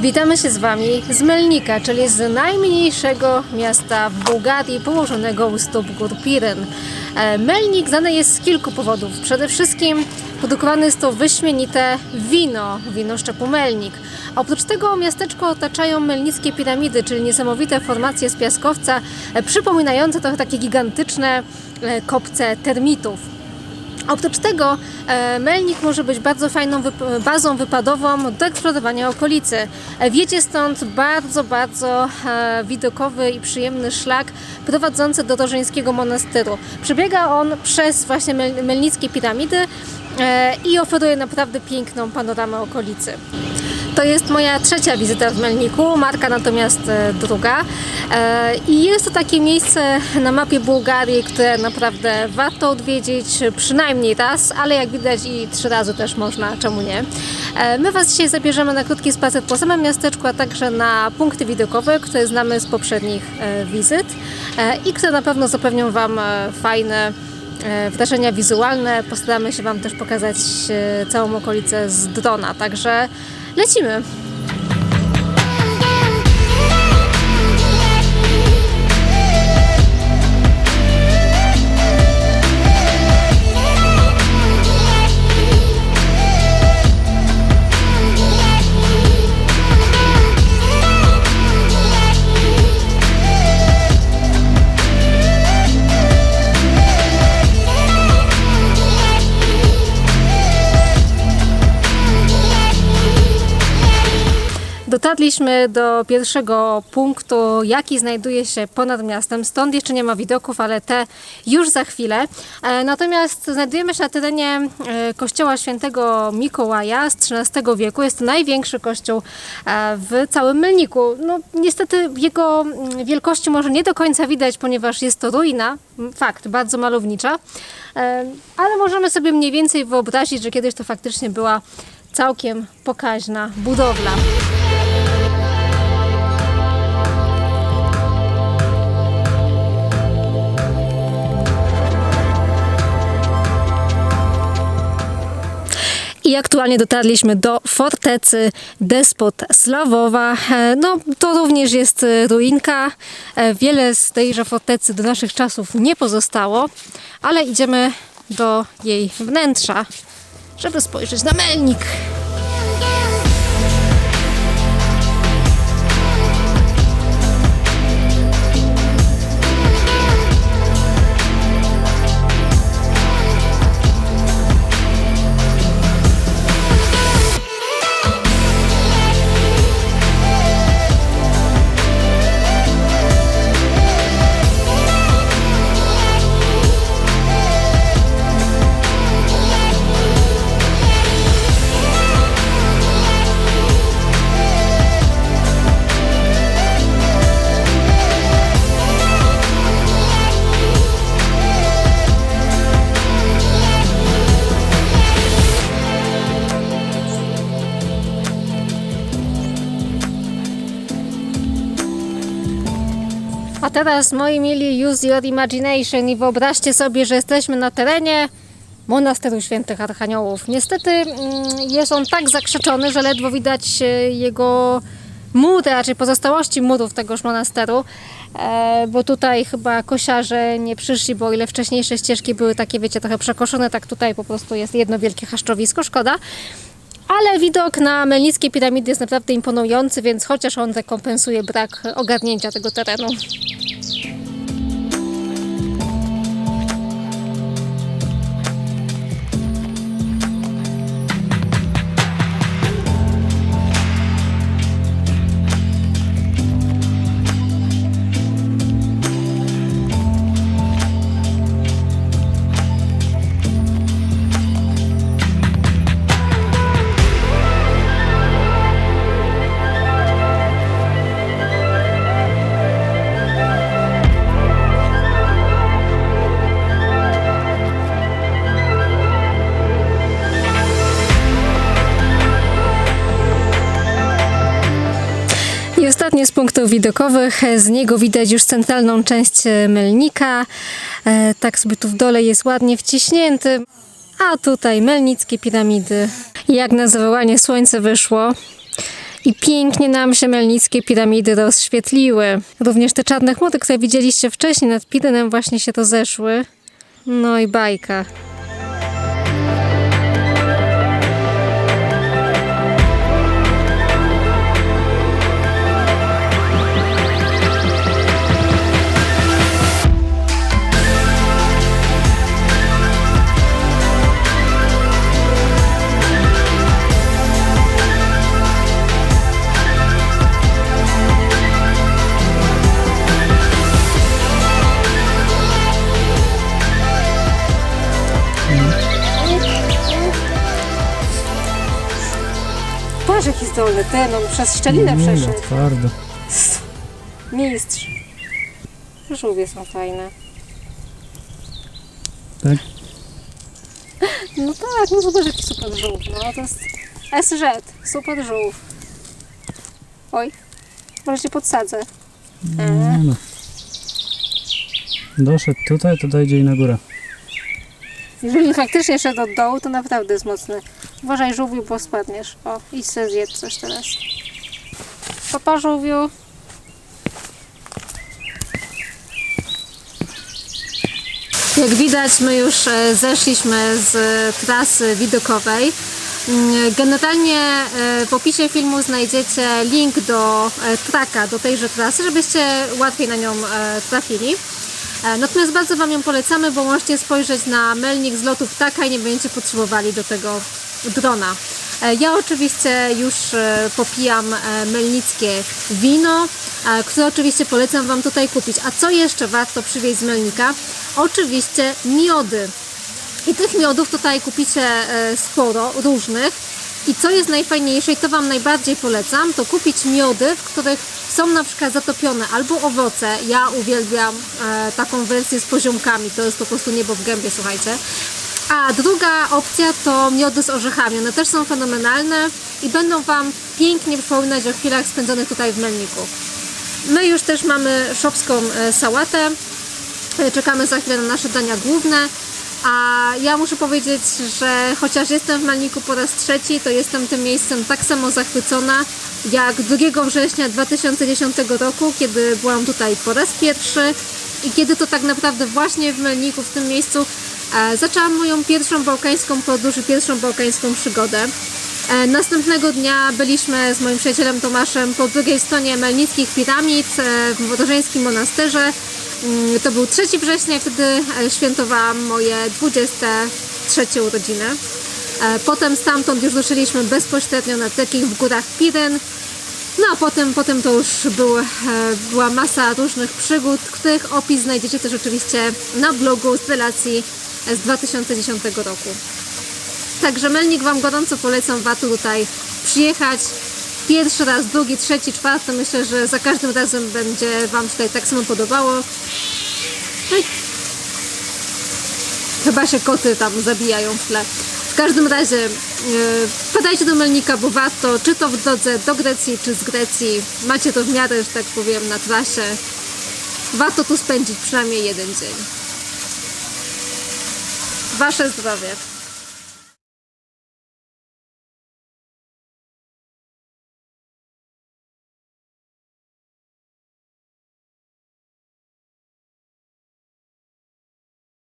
witamy się z Wami z Melnika, czyli z najmniejszego miasta w Bułgarii położonego u stóp gór Piryn. E, Melnik znany jest z kilku powodów. Przede wszystkim produkowane jest to wyśmienite wino, wino szczepu Melnik. Oprócz tego miasteczko otaczają melnickie piramidy, czyli niesamowite formacje z piaskowca, e, przypominające trochę takie gigantyczne e, kopce termitów. Oprócz tego e, Melnik może być bardzo fajną wyp- bazą wypadową do eksplorowania okolicy. E, Wiedzie stąd bardzo, bardzo e, widokowy i przyjemny szlak prowadzący do Dożeńskiego Monastyru. Przebiega on przez właśnie mel- melnickie piramidy i oferuje naprawdę piękną panoramę okolicy. To jest moja trzecia wizyta w Melniku, Marka natomiast e, druga. E, I jest to takie miejsce na mapie Bułgarii, które naprawdę warto odwiedzić przynajmniej raz, ale jak widać i trzy razy też można, czemu nie. E, My Was dzisiaj zabierzemy na krótki spacer po samym miasteczku, a także na punkty widokowe, które znamy z poprzednich wizyt i które na pewno zapewnią Wam fajne wrażenia wizualne. Postaramy się Wam też pokazać całą okolicę z drona, także lecimy. Dotarliśmy do pierwszego punktu, jaki znajduje się ponad miastem. Stąd jeszcze nie ma widoków, ale te już za chwilę. E, Natomiast znajdujemy się na terenie e, kościoła świętego Mikołaja z XIII wieku. Jest to największy kościół e, w całym Melniku. No, niestety jego mm, wielkości może nie do końca widać, ponieważ jest to ruina. Fakt, bardzo malownicza. Ale możemy sobie mniej więcej wyobrazić, że kiedyś to faktycznie była całkiem pokaźna budowla. I aktualnie dotarliśmy do fortecy Despot Slawowa. E, No, to również jest e, ruinka. E, Wiele z tejże fortecy do naszych czasów nie pozostało, ale idziemy do jej wnętrza, żeby spojrzeć na melnik. Teraz, moi mili, use your imagination i wyobraźcie sobie, że jesteśmy na terenie monasteru świętych Archaniołów. Niestety mm, jest on tak zakrzeczony, że ledwo widać e, jego mury, raczej pozostałości murów tegoż monasteru, e, bo tutaj chyba kosiarze nie przyszli, bo o ile wcześniejsze ścieżki były takie, wiecie, trochę przekoszone, tak tutaj po prostu jest jedno wielkie chaszczowisko, szkoda. Ale widok na melnickie piramidy jest naprawdę imponujący, więc chociaż on rekompensuje brak ogarnięcia tego terenu. Z punktów widokowych. Z niego widać już centralną część e, Melnika. E, Tak sobie tu w dole jest ładnie wciśnięty. A tutaj melnickie piramidy. Jak na zawołanie słońce wyszło. I pięknie nam się melnickie piramidy rozświetliły. Również te czarne chmury, które widzieliście wcześniej nad Pirenem właśnie się rozeszły. No i bajka. Boże, jaki zdolny ten, on przez szczelinę przeszedł. twardo. Mistrz. Żółwie są fajne. Tak? No tak, no zobacz jaki super żółw. No to jest SZ, super żółw. Oj, może cię podsadzę. Nie no. Doszedł tutaj, to dojdzie i na górę. Jeżeli faktycznie szedł od dołu, to naprawdę jest mocny. Uważaj żółwiu, bo spadniesz. O, idź sobie zjedz coś teraz. Papa żółwiu. Jak widać, my już e, zeszliśmy z e, trasy widokowej. Mm, Generalnie e, w opisie filmu znajdziecie link do traka, do tejże trasy, żebyście łatwiej na nią trafili. Natomiast bardzo Wam ją polecamy, bo możecie spojrzeć na melnik z lotu ptaka i nie będziecie potrzebowali do tego drona. E, Ja oczywiście już e, popijam e, melnickie wino, które oczywiście polecam Wam tutaj kupić. A co jeszcze warto przywieźć z melnika? Oczywiście miody. I tych miodów tutaj kupicie sporo, różnych. I co jest najfajniejsze i to Wam najbardziej polecam, to kupić miody, w których są na przykład zatopione albo owoce. Ja uwielbiam taką wersję z poziomkami, to jest po prostu niebo w gębie, słuchajcie. A druga opcja to miody z orzechami. One też są fenomenalne i będą Wam pięknie przypominać o chwilach spędzonych tutaj w Melniku. My już też mamy szopską e, sałatę. E, Czekamy za chwilę na nasze dania główne. A ja muszę powiedzieć, że chociaż jestem w Malniku po raz trzeci, to jestem tym miejscem tak samo zachwycona jak 2 września 2010 roku, kiedy byłam tutaj po raz pierwszy i kiedy to tak naprawdę właśnie w Melniku, w tym miejscu zaczęłam moją pierwszą bałkańską podróż i pierwszą bałkańską przygodę. E, Następnego dnia byliśmy z moim przyjacielem Tomaszem po drugiej stronie Melnickich Piramid e, w Wodożeńskim Monasterze. Mm, To był 3 września, wtedy e, świętowałam moje 23 urodziny. E, Potem stamtąd już ruszyliśmy bezpośrednio na trekking w górach Piren. No a potem, potem to już był, e, była masa różnych przygód, których opis znajdziecie też oczywiście na blogu z relacji z 2010 roku. Także Melnik Wam gorąco polecam, warto tutaj przyjechać. Pierwszy raz, drugi, trzeci, czwarty. Myślę, że za każdym razem będzie Wam tutaj tak samo podobało. No i Chyba się koty tam zabijają w tle. W każdym razie yy, do Melnika, bo warto, czy to w drodze do Grecji, czy z Grecji. Macie to w miarę, że tak powiem, na trasie. Warto tu spędzić przynajmniej jeden dzień. Wasze zdrowie.